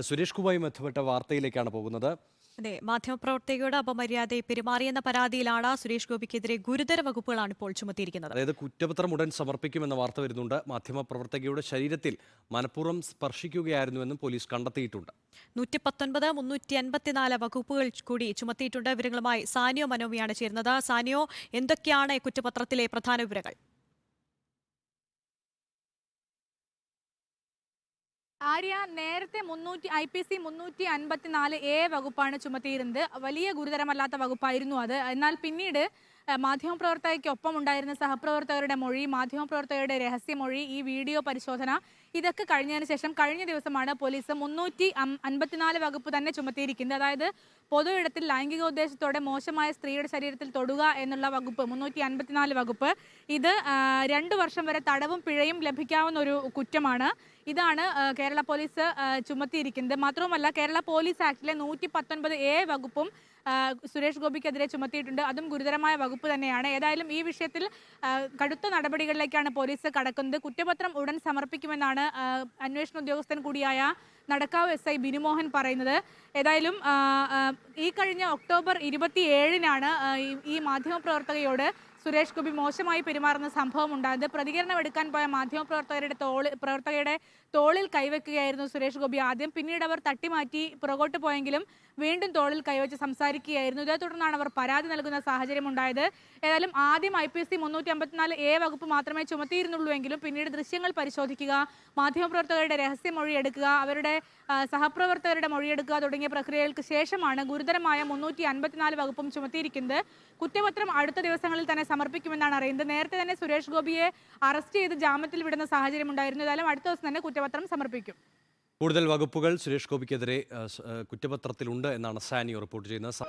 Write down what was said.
സുരേഷ് കുമാറുമായി ബന്ധപ്പെട്ട വാർത്തയിലേക്കാണ് പോകുന്നത്. അതെ മാധ്യമപ്രവർത്തകയോട് അപമര്യാദയെ പെരുമാറിയെന്ന പരാതിയിലാണ് സുരേഷ് ഗോപിക്കെതിരെ ഗുരുതര വകുപ്പുകളാണ് ഇപ്പോൾ ചുമത്തിയിരിക്കുന്നത്. അതായത് കുറ്റപത്രം ഉടൻ സമർപ്പിക്കുമെന്ന വാർത്ത വരുന്നുണ്ട്. മാധ്യമപ്രവർത്തകയുടെ ശരീരത്തിൽ മനഃപൂർവം സ്പർശിക്കുകയായിരുന്നുവെന്നും പോലീസ് കണ്ടെത്തിയിട്ടുണ്ട്. നൂറ്റി പത്തൊൻപത് മുന്നൂറ്റി അൻപത്തിനാല് വകുപ്പുകൾ കൂടി ചുമത്തിയിട്ടുണ്ട്. വിവരങ്ങളുമായി സാനിയോ മനോമിയാണ് ചേരുന്നത്. സാനിയോ എന്തൊക്കെയാണ് കുറ്റപത്രത്തിലെ പ്രധാന വിവരങ്ങൾ? ആര്യ നേരത്തെ മുന്നൂറ്റി ഐ പി സി മുന്നൂറ്റി അൻപത്തിനാല് എ വകുപ്പാണ് ചുമത്തിയിരുന്നത്. വലിയ ഗുരുതരമല്ലാത്ത വകുപ്പായിരുന്നു അത്. എന്നാൽ പിന്നീട് മാധ്യമപ്രവർത്തകയ്ക്കൊപ്പം ഉണ്ടായിരുന്ന സഹപ്രവർത്തകരുടെ മൊഴി മാധ്യമപ്രവർത്തകരുടെ രഹസ്യമൊഴി ഈ വീഡിയോ പരിശോധന ഇതൊക്കെ കഴിഞ്ഞതിന് ശേഷം കഴിഞ്ഞ ദിവസമാണ് പോലീസ് മുന്നൂറ്റി അൻപത്തിനാല് വകുപ്പ് തന്നെ ചുമത്തിയിരിക്കുന്നത്. അതായത് പൊതു ഇടത്തിൽ ലൈംഗികോദ്ദേശത്തോടെ മോശമായ സ്ത്രീയുടെ ശരീരത്തിൽ തൊടുക എന്നുള്ള വകുപ്പ് മുന്നൂറ്റി അൻപത്തിനാല് വകുപ്പ്. ഇത് രണ്ടു വർഷം വരെ തടവും പിഴയും ലഭിക്കാവുന്ന ഒരു കുറ്റമാണ്. ഇതാണ് കേരള പോലീസ് ചുമത്തിയിരിക്കുന്നത്. മാത്രവുമല്ല കേരള പോലീസ് ആക്ടിലെ നൂറ്റി പത്തൊൻപത് എ വകുപ്പും സുരേഷ് ഗോപിക്കെതിരെ ചുമത്തിയിട്ടുണ്ട്. അതും ഗുരുതരമായ വകുപ്പ് തന്നെയാണ്. ഏതായാലും ഈ വിഷയത്തിൽ കടുത്ത നടപടികളിലേക്കാണ് പോലീസ് കടക്കുന്നത്. കുറ്റപത്രം ഉടൻ സമർപ്പിക്കുമെന്നാണ് അന്വേഷണ ഉദ്യോഗസ്ഥൻ കൂടിയായ നടക്കാവ് എസ് ഐ ബിനുമോഹൻ പറയുന്നത്. ഏതായാലും ഈ കഴിഞ്ഞ ഒക്ടോബർ ഇരുപത്തി ഏഴിനാണ് ഈ മാധ്യമപ്രവർത്തകയോട് സുരേഷ് ഗോപി മോശമായി പെരുമാറുന്ന സംഭവം ഉണ്ടായത് പ്രതികരണം എടുക്കാൻ പോയ മാധ്യമപ്രവർത്തകരുടെ തോളി പ്രവർത്തകരുടെ തോളിൽ കൈവയ്ക്കുകയായിരുന്നു സുരേഷ് ഗോപി ആദ്യം. പിന്നീട് അവർ തട്ടിമാറ്റി പുറകോട്ട് പോയെങ്കിലും വീണ്ടും തോളിൽ കൈവച്ച് സംസാരിക്കുകയായിരുന്നു. ഇതേ തുടർന്നാണ് അവർ പരാതി നൽകുന്ന സാഹചര്യം ഉണ്ടായത്. ഏതായാലും ആദ്യം ഐ പി എസ് സി മുന്നൂറ്റി അമ്പത്തിനാല് എ വകുപ്പ് മാത്രമേ ചുമത്തിയിരുന്നുള്ളൂ എങ്കിലും പിന്നീട് ദൃശ്യങ്ങൾ പരിശോധിക്കുക മാധ്യമപ്രവർത്തകരുടെ രഹസ്യമൊഴി എടുക്കുക അവരുടെ സഹപ്രവർത്തകരുടെ മൊഴിയെടുക്കുക തുടങ്ങിയ പ്രക്രിയകൾക്ക് ശേഷമാണ് ഗുരുതരമായ മുന്നൂറ്റി അൻപത്തിനാല് വകുപ്പും ചുമത്തിയിരിക്കുന്നത്. കുറ്റപത്രം അടുത്ത ദിവസങ്ങളിൽ തന്നെ സമർപ്പിക്കുമെന്നാണ് അറിയുന്നത്. നേരത്തെ തന്നെ സുരേഷ് ഗോപിയെ അറസ്റ്റ് ചെയ്ത് ജാമ്യത്തിൽ വിടുന്ന സാഹചര്യം ഉണ്ടായിരുന്നു. ഏതായാലും അടുത്ത ദിവസം തന്നെ കുറ്റപത്രം സമർപ്പിക്കും. കൂടുതൽ വകുപ്പുകൾ സുരേഷ് ഗോപിക്കെതിരെ കുറ്റപത്രത്തിലുണ്ട് എന്നാണ് സാനിയോ റിപ്പോർട്ട് ചെയ്യുന്നത്.